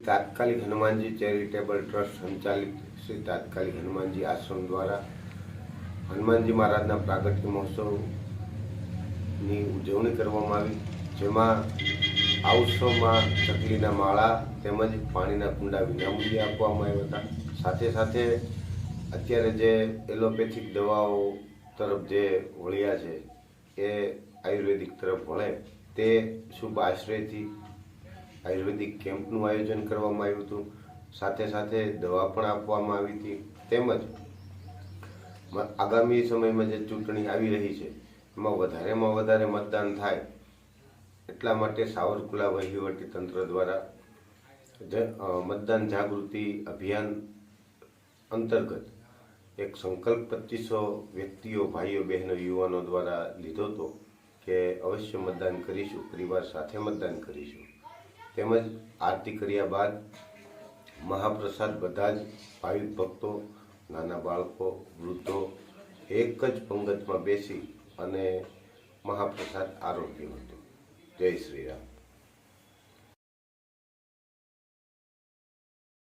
તાત્કાલિક Hanumanji charitable trust સંચાલિત શ્રી તાત્કાલિક હનુમાનજી આશ્રમ દ્વારા હનુમાનજી મહારાજના પ્રાગટ્ય મહોત્સવની ઉજવણી કરવામાં આવી. જેમાં આ ઉત્સવમાં ચકલીના માળા તેમજ પાણીના કુંડા વિનામૂલ્યે આપવામાં આવ્યા હતા. સાથે સાથે અત્યારે જે એલોપેથિક દવાઓ તરફ જે વળ્યા છે, એ આયુર્વેદિક તરફ વળે, તે શુભ આશ્રયથી આયુર્વેદિક કેમ્પનું આયોજન કરવામાં આવ્યું હતું. સાથે સાથે દવા પણ આપવામાં આવી હતી. તેમજ આગામી સમયમાં જે ચૂંટણી આવી રહી છે, એમાં વધારેમાં વધારે મતદાન થાય એટલા માટે સાવરકુલા વહીવટી તંત્ર દ્વારા મતદાન જાગૃતિ અભિયાન અંતર્ગત એક સંકલ્પ પચીસો વ્યક્તિઓ, ભાઈઓ, બહેનો, યુવાનો દ્વારા લીધો હતો કે અવશ્ય મતદાન કરીશું, પરિવાર સાથે મતદાન કરીશું. તેમજ આરતી કર્યા બાદ મહાપ્રસાદ બધા જ ભાવિક ભક્તો, નાના બાળકો, વૃદ્ધો એક જ પંગતમાં બેસી અને મહાપ્રસાદ આરોગ્ય હતો. જય શ્રી રામ.